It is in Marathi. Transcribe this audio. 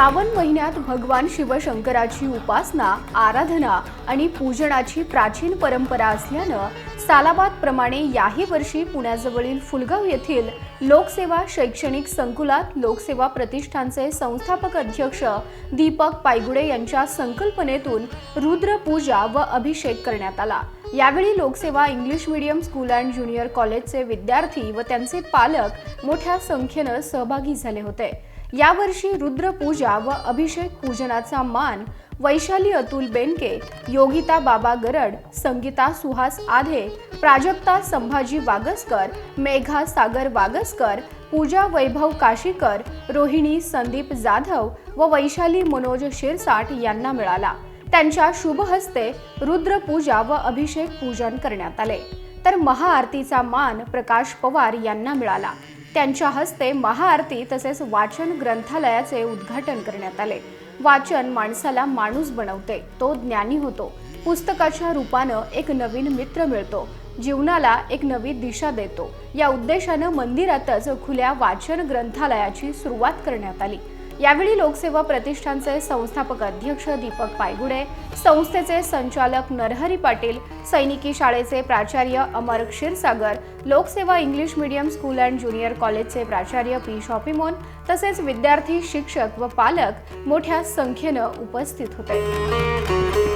श्रावण महिन्यात भगवान शिवशंकराची उपासना आराधना आणि पूजनाची प्राचीन परंपरा असल्यानं सालाबाद प्रमाणे याही वर्षी पुण्याजवळील फुलगाव येथील लोकसेवा शैक्षणिक संकुलात लोकसेवा प्रतिष्ठानचे संस्थापक अध्यक्ष दीपक पायगुडे यांच्या संकल्पनेतून रुद्रपूजा व अभिषेक करण्यात आला. यावेळी Lokseva English medium school and junior कॉलेजचे विद्यार्थी व त्यांचे पालक मोठ्या संख्येनं सहभागी झाले होते. यावर्षी रुद्रपूजा व अभिषेक पूजनाचा मान वैशाली अतुल बेनके योगिता बाबा गरड संगीता सुहास आधे प्राजक्ता संभाजी वागसकर मेघा सागर वागसकर पूजा वैभव काशीकर रोहिणी संदीप जाधव व वैशाली मनोज शिरसाट यांना मिळाला. त्यांच्या शुभहस्ते रुद्र रुद्रपूजा व अभिषेक पूजन करण्यात आले. तर महाआरतीचा मान प्रकाश पवार यांना मिळाला. त्यांच्या हस्ते महाआरती तसेच वाचन ग्रंथालयाचे उद्घाटन करण्यात आले. वाचन माणसाला माणूस बनवते तो ज्ञानी होतो. पुस्तकाच्या रूपानं एक नवीन मित्र मिळतो जीवनाला एक नवी दिशा देतो. या उद्देशानं मंदिरातच खुल्या वाचन ग्रंथालयाची सुरुवात करण्यात आली. यावेळी लोकसेवा प्रतिष्ठानचे संस्थापक अध्यक्ष दीपक पायगुडे संस्थेचे संचालक नरहरी पाटील सैनिकी शाळेचे प्राचार्य Amar Kshirsagar Lokseva English medium school and junior कॉलेजचे प्राचार्य पी शॉपिमोन तसेच विद्यार्थी शिक्षक व पालक मोठ्या संख्येनं उपस्थित होते.